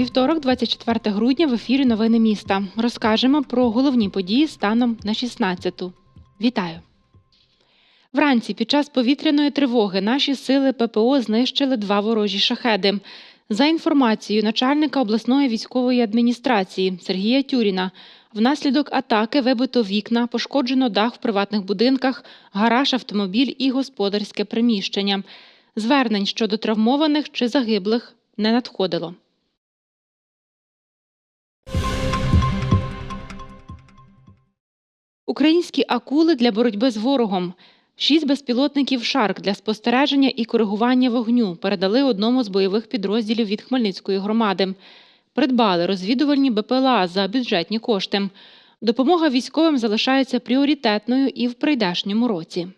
Вівторок, 24 грудня, в ефірі Новини міста. Розкажемо про головні події станом на 16-ту. Вітаю! Вранці під час повітряної тривоги наші сили ППО знищили два ворожі шахеди. За інформацією начальника обласної військової адміністрації Сергія Тюріна, внаслідок атаки вибито вікна, пошкоджено дах в приватних будинках, гараж, автомобіль і господарське приміщення. Звернень щодо травмованих чи загиблих не надходило. Українські акули для боротьби з ворогом. Шість безпілотників Шарк для спостереження і коригування вогню передали одному з бойових підрозділів від Хмельницької громади. Придбали розвідувальні БПЛА за бюджетні кошти. Допомога військовим залишається пріоритетною і в прийдешньому році.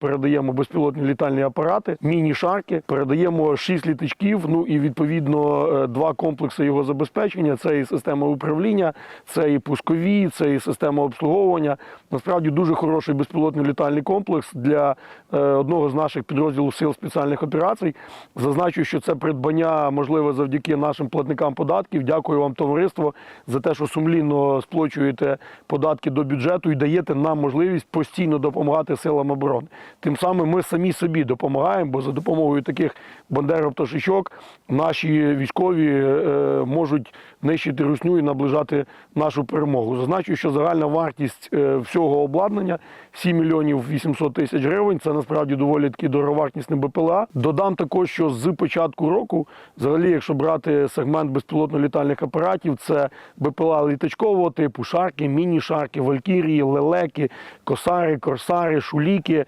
Передаємо безпілотні літальні апарати, міні-шарки, передаємо шість літачків. Ну і відповідно е, два комплекси його забезпечення. Це і система управління, це і пускові, це і система обслуговування. Насправді дуже хороший безпілотний літальний комплекс для е, одного з наших підрозділів сил спеціальних операцій. Зазначу, що це придбання можливе завдяки нашим платникам податків. Дякую вам, товариство, за те, що сумлінно сплачуєте податки до бюджету і даєте нам можливість постійно допомагати силам оборони. Тим самим ми самі собі допомагаємо, бо за допомогою таких бандеропташечок наші військові е, можуть нищити русню і наближати нашу перемогу. Зазначу, що загальна вартість е, всього обладнання 7 мільйонів 800 тисяч гривень. Це насправді доволі таки дороговартісне БПЛА. Додам також, що з початку року, взагалі, якщо брати сегмент безпілотно-літальних апаратів, це БПЛА літачкового типу, шарки, міні-шарки, валькірії, лелеки, косари, корсари, шуліки,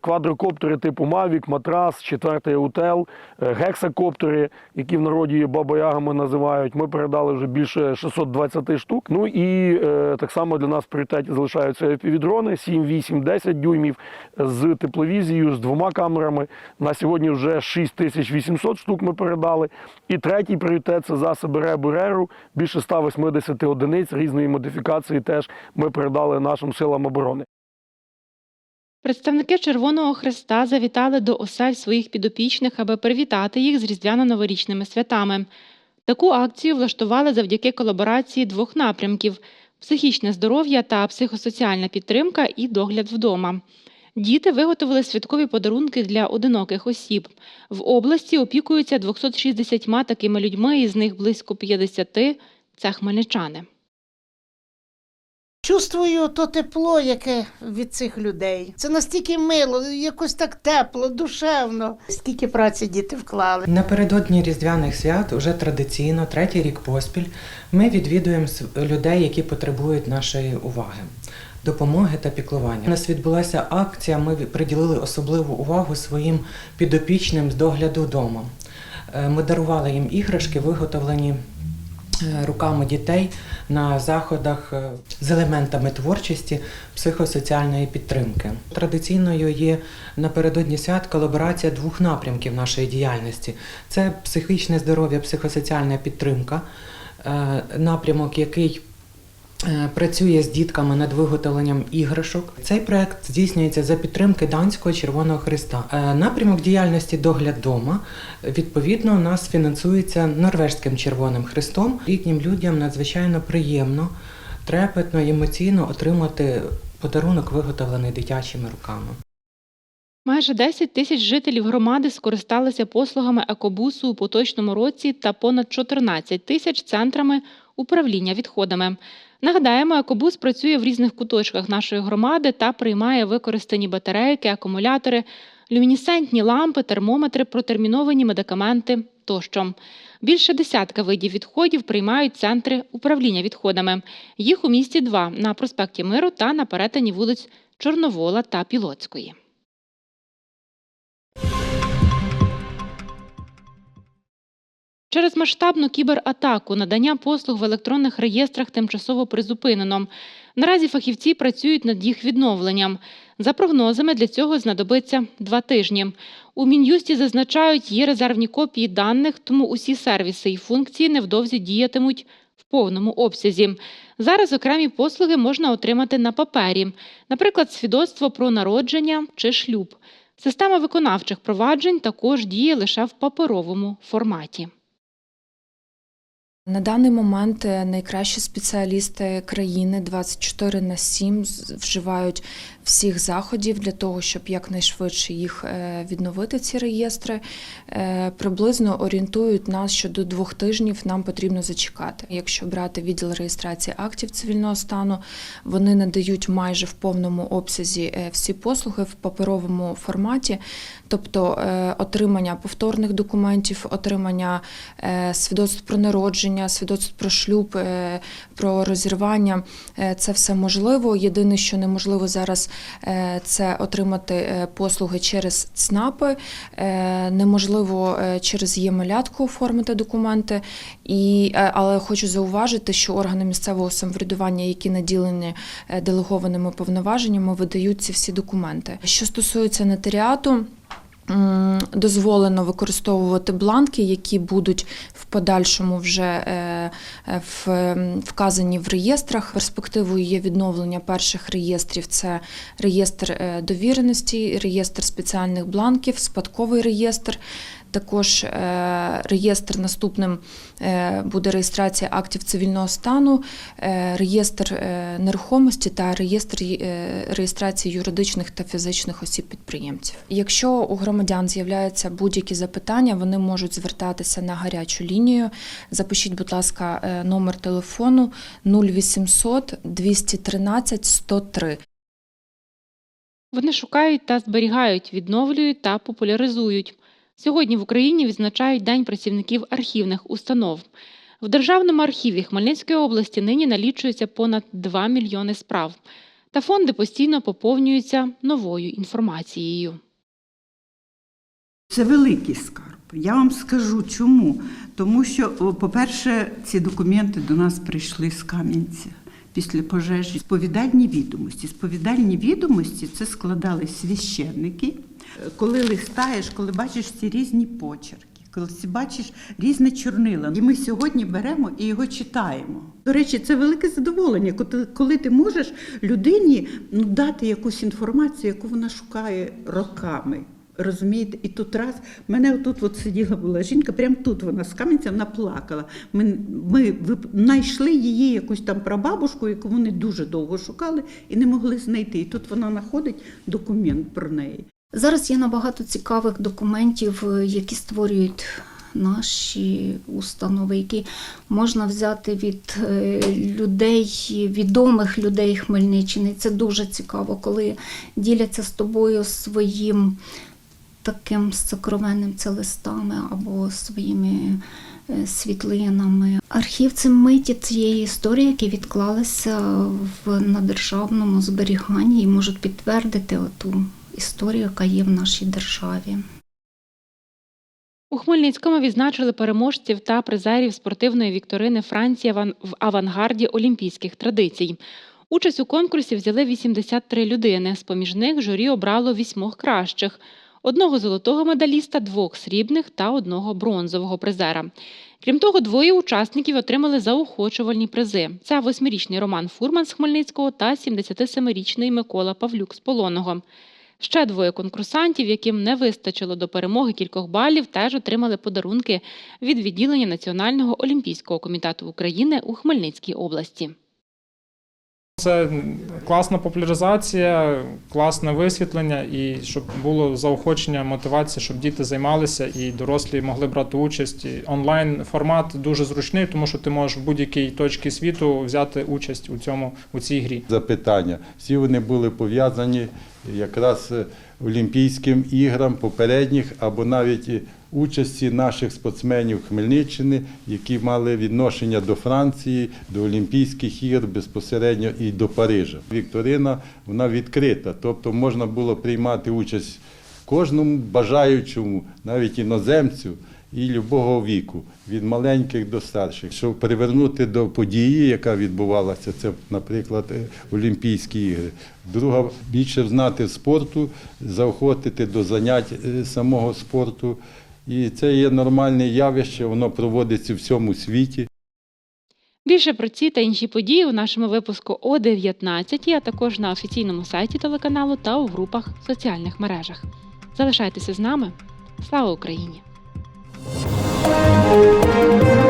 квадрокоптери типу Мавік, Матрас, четвертий УТЕЛ, е, гексакоптери, які в народі бабоягами називають. Ми передали вже більше 620 штук. Ну і е, так само для нас в пріоритеті залишаються FPV-дрони 7, 8, 10 дюймів з тепловізією, з двома камерами. На сьогодні вже 6800 штук ми передали. І третій пріоритет це засоби РЕБу РЕРу. Більше 180 одиниць різної модифікації теж ми передали нашим силам оборони. Представники Червоного Хреста завітали до осель своїх підопічних, аби привітати їх з різдвяно-новорічними святами. Таку акцію влаштували завдяки колаборації двох напрямків психічне здоров'я та психосоціальна підтримка і догляд вдома. Діти виготовили святкові подарунки для одиноких осіб. В області опікуються 260 такими людьми, із них близько 50 – це хмельничани. Чувствую то тепло, яке від цих людей. Це настільки мило, якось так тепло, душевно. Скільки праці діти вклали. Напередодні різдвяних свят уже традиційно, третій рік поспіль, ми відвідуємо людей, які потребують нашої уваги, допомоги та піклування. У нас відбулася акція. Ми приділили особливу увагу своїм підопічним з догляду вдома. Е, Ми дарували їм іграшки, виготовлені руками дітей на заходах е, з елементами творчості психосоціальної підтримки. Традиційною є напередодні свят колаборація двох напрямків нашої діяльності: це психічне здоров'я, психосоціальна підтримка, е, напрямок, який е, Працює з дітками над виготовленням іграшок. Цей проект здійснюється за підтримки Данського Червоного Христа. Е, Напрямок діяльності догляд дома відповідно у нас фінансується Норвежським Червоним Христом. Літнім людям надзвичайно приємно, трепетно, емоційно отримати подарунок, виготовлений дитячими руками. Майже 10 тисяч жителів громади скористалися послугами екобусу у поточному році та понад 14 тисяч центрами управління відходами. Нагадаємо, екобус працює в різних куточках нашої громади та приймає використані батарейки, акумулятори, люмінесцентні лампи, термометри, протерміновані медикаменти тощо. Більше десятка видів відходів приймають центри управління відходами. Їх у місті два на проспекті Миру та на перетині вулиць Чорновола та Пілоцької. Через масштабну кібератаку надання послуг в електронних реєстрах тимчасово призупинено. Наразі фахівці працюють над їх відновленням. За прогнозами, для цього знадобиться два тижні. У Мін'юсті зазначають, є резервні копії даних, тому усі сервіси і функції невдовзі діятимуть в повному обсязі. Зараз окремі послуги можна отримати на папері, наприклад, свідоцтво про народження чи шлюб. Система виконавчих проваджень також діє лише в паперовому форматі. На даний момент е, найкращі спеціалісти країни 24 на 7 вживають всіх заходів для того, щоб якнайшвидше їх е, відновити, ці реєстри. Е, Приблизно орієнтують нас, що до двох тижнів нам потрібно зачекати. Якщо брати відділ реєстрації актів цивільного стану, вони надають майже в повному обсязі всі послуги в паперовому форматі, тобто отримання повторних документів, отримання свідоцтв про народження, свідоцтв про шлюб, е, про розірвання. Е, Це все можливо. Єдине, що неможливо зараз, е, це отримати послуги через ЦНАПи, неможливо через ємелятку оформити документи. І, але хочу зауважити, що органи місцевого самоврядування, які наділені делегованими повноваженнями, видають ці всі документи. Що стосується нотаріату, дозволено використовувати бланки, які будуть в подальшому вже е, е, вказані в реєстрах. Перспективою є відновлення перших реєстрів: це реєстр е, довіреності, реєстр спеціальних бланків, спадковий реєстр. Також е, реєстр наступним е, буде реєстрація актів цивільного стану, е, реєстр нерухомості та реєстр реєстрації юридичних та фізичних осіб підприємців. Якщо у громадян з'являються будь-які запитання, вони можуть звертатися на гарячу лінію. Запишіть, будь ласка, номер телефону 0800 213 103. Вони шукають та зберігають, відновлюють та популяризують. Сьогодні в Україні відзначають День працівників архівних установ. В Державному архіві Хмельницької області нині налічується понад 2 мільйони справ. Та фонди постійно поповнюються новою інформацією. Це великий скарб. Я вам скажу чому. Тому що, по-перше, ці документи до нас прийшли з Кам'янця після пожежі. Сповідальні відомості. Сповідальні відомості це складали священники. Коли листаєш, коли бачиш ці різні почерки. Коли бачиш різне чорнила, і ми сьогодні беремо і його читаємо. До речі, це велике задоволення, коли- ти можеш людині ну, дати якусь інформацію, яку вона шукає роками. Розумієте, і тут раз мене отут от сиділа була жінка, прямо тут вона з камінця вона плакала. Ми, ми знайшли її якусь там прабабушку, яку вони дуже довго шукали і не могли знайти. І тут вона знаходить документ про неї. Зараз є набагато цікавих документів, е, які створюють наші установи, які можна взяти від е, людей, відомих людей Хмельниччини. Це дуже цікаво, коли діляться з тобою своїм таким сокровенним це листами або своїми е, світлинами. Архів це миті цієї історії, які відклалися в на державному зберіганні і можуть підтвердити оту історію, яка є в нашій державі. У Хмельницькому відзначили переможців та призерів спортивної вікторини Франція в авангарді олімпійських традицій. Участь у конкурсі взяли 83 людини. З поміж них журі обрало вісьмох кращих: одного золотого медаліста, двох срібних та одного бронзового призера. Крім того, двоє учасників отримали заохочувальні призи. Це восьмирічний Роман Фурман з Хмельницького та 77-річний Микола Павлюк з Полонного. Ще двоє конкурсантів, яким не вистачило до перемоги кількох балів, теж отримали подарунки від відділення Національного олімпійського комітету України у Хмельницькій області. Це класна популяризація, класне висвітлення і щоб було заохочення, мотивація, щоб діти займалися і дорослі могли брати участь. І Онлайн формат дуже зручний, тому що ти можеш в будь-якій точці світу взяти участь у цьому у цій грі. запитання. Всі вони були пов'язані якраз е, Олімпійським іграм попередніх або навіть участі наших спортсменів Хмельниччини, які мали відношення до Франції, до Олімпійських ігор безпосередньо і до Парижа. Вікторина вона відкрита, тобто можна було приймати участь кожному бажаючому, навіть іноземцю. І любого віку, від маленьких до старших, щоб привернути до події, яка відбувалася, це, наприклад, е, Олімпійські ігри. Друга більше знати спорту, заохотити до занять е, самого спорту. І це є нормальне явище, воно проводиться в всьому світі. Більше про ці та інші події у нашому випуску о 19, а також на офіційному сайті телеканалу та у групах в соціальних мережах. Залишайтеся з нами. Слава Україні! Thank you.